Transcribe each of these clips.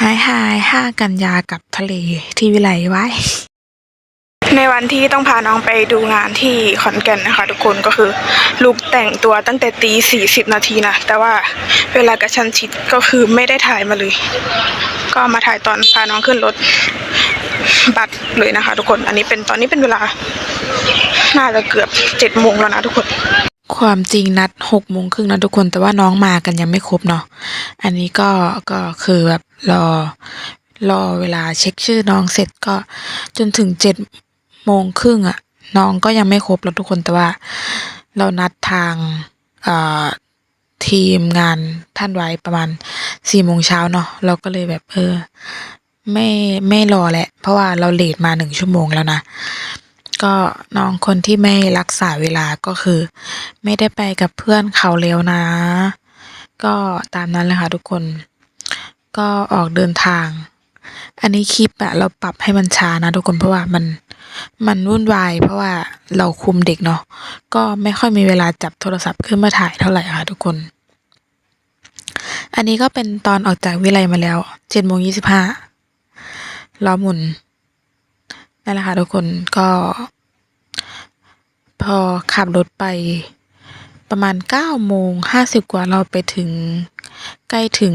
หายหายห้ากันยากับทะเลที่วิไลไว้ ในวันที่ต้องพาน้องไปดูงานที่ขอนแก่นนะคะ ทุกคนก็คือลูกแต่งตัวตั้งแต่ตีสี่สิบนาทีนะ แต่ว่าเวลากระชันชิดก็คือไม่ได้ถ่ายมาเลย ก็มาถ่ายตอนพาน้องขึ้นรถบัสเลยนะคะ ทุกคน อันนี้เป็นตอนนี้เป็นเวลา น่าจะเกือบเจ็ดโมงแล้วนะทุกคน ความจริงนัดหกโมงครึ่งนะทุกคน แต่ว่าน้องมากันยังไม่ครบเนาะ อันนี้ก็ก็คือแบบ รอ รอเวลาเช็คชื่อน้องเสร็จก็จนถึงเจ็ดโมงครึ่งอะน้องก็ยังไม่ครบแล้วทุกคนแต่ว่า เรานัดทางเอ่อทีมงานท่านไว้ประมาณสี่โมงเช้าเนาะเราก็เลยแบบเออไม่ไม่รอแหละ เพราะว่าเราเลทมาหนึ่งชั่วโมงแล้วนะ ก็น้องคนที่ไม่รักษาเวลาก็คือ ไม่ได้ไปกับเพื่อนเขาแล้วนะ ก็ตามนั้นเลยค่ะทุกคน ก็ออกเดินทาง อันนี้คลิปอะเราปรับให้มันช้านะทุกคนเพราะว่ามันมันวุ่นวาย เพราะว่าเราคุมเด็กเนาะก็ไม่ค่อยมีเวลาจับโทรศัพท์ขึ้นมาถ่ายเท่าไหร่ค่ะทุกคน อันนี้ก็เป็นตอนออกจากวิไลมาแล้วเจ็ดโมงยี่สิบห้าล้อหมุนนั่นแหละค่ะทุกคนก็ พอขับรถไปประมาณเก้าโมงห้าสิบกว่าเราไปถึงใกล้ถึง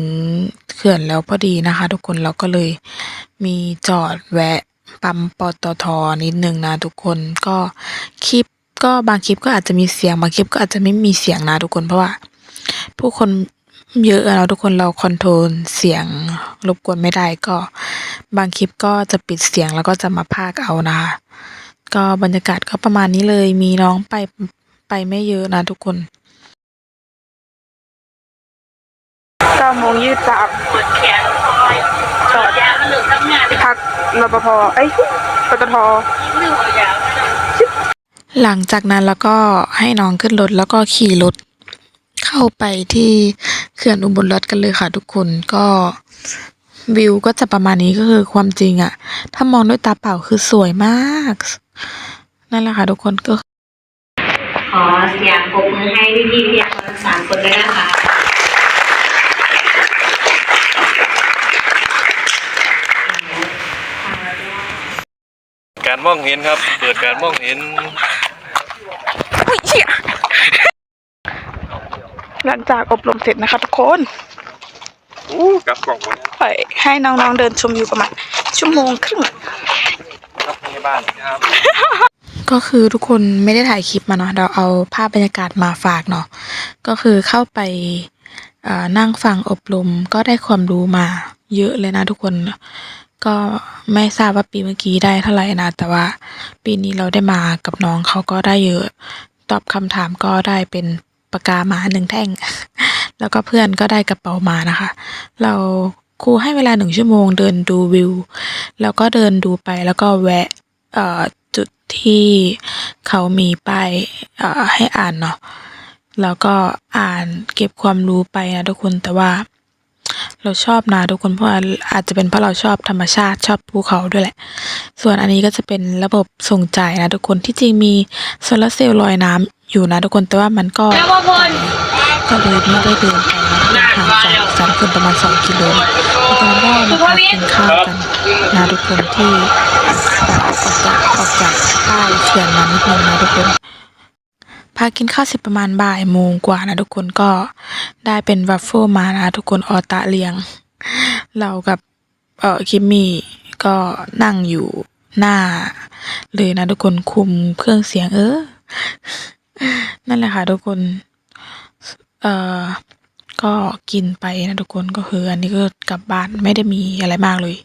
ขื่อนแล้วพอดีนะคะทุกคนเราก็เลยมีจอดแวะปั๊มปตทนิดนึงนะทุกคนก็คลิปก็บางคลิปก็อาจจะมีเสียงบางคลิปก็อาจจะไม่มีเสียงนะทุกคนเพราะว่า ผู้คนเยอะเนาทุกคนเราคอนโทรลเสียงรบกวนไม่ได้ก็ บางคลิปก็จะปิดเสียงแล้วก็จะมาพากเอานะคะก็บรรยากาศก็ประมาณนี้เลยมีน้องไปไปไม่เยอะนะทุกคน โมงยี่สามปวดแขนจอดยามันเหลืองทำงานพักรปภเอ้ยปตทหลังจากนั้นแล้วก็ให้น้องขึ้นรถแล้วก็ขี่รถเข้าไปที่เขื่อนอุบลรัตน์กันเลยค่ะทุกคนก็วิวก็จะประมาณนี้ก็คือความจริงอะถ้ามองด้วยตาเปล่าคือสวยมาก นั่นแหละค่ะทุกคนก็ ขอเสียงปรบมือให้พี่พี่พี่ทั้งสามคนด้วยนะคะ การมองเห็นครับ เปิดการมองเห็นอุ๊ยเชี่ยหลังจากอบรมเสร็จนะคะทุกคนอู้กับกล่องวันปล่อยให้น้องๆเดินชมอยู่ประมาณชั่วโมงครึ่ง ครับพยาบาลครับ ก็คือทุกคนไม่ได้ถ่ายคลิปมาเนาะเราเอาภาพบรรยากาศมาฝากเนาะก็คือเข้าไปเอ่อนั่งฟังอบรมก็ได้ความรู้มาเยอะเลยนะทุกคน ก็ไม่ทราบว่าปีเมื่อกี้ได้เท่าไหร่นะ แต่ว่าปีนี้เราได้มากับน้องเขาก็ได้เยอะ ตอบคำถามก็ได้เป็นปากกาหมาหนึ่งแท่ง แล้วก็เพื่อนก็ได้กระเป๋ามานะคะ เราครูให้เวลาหนึ่งชั่วโมงเดินดูวิว แล้วก็เดินดูไปแล้วก็แวะจุดที่เขามีป้ายให้อ่านเนาะแล้วก็อ่านเก็บความรู้ไปนะทุกคนแต่ว่า เราชอบนะทุกคนเพราะว่าอาจจะเป็นเพราะเราชอบธรรมชาติชอบภูเขาด้วยแหละ ส่วนอันนี้ก็จะเป็นระบบส่งจ่ายนะทุกคนที่จริงมีโซลาร์เซลล์ลอยน้ำอยู่นะทุกคนแต่ว่ามันก็ก็เลยไม่ได้เดินไปนะห่างจากสามคนประมาณสองกิโลตอนนั้นก็มาพักกินข้าวกันนะทุกคนที่ออกจากออกจากค่ายเขื่อนมานิดนึงนะทุกคนากินข้าวเสร็จประมาณบ่ายโมงกว่านะทุกคนก็ได้เป็นวัฟเฟิลมานะทุกคนออตะเลียง เรากับเอ่อคิมมี่ก็นั่งอยู่หน้า เลยนะทุกคนคุมเครื่องเสียงเออ นั่นแหละค่ะทุกคน เอ่อก็กินไปนะทุกคนก็คืออันนี้ก็กลับบ้านไม่ได้มีอะไรมากเลย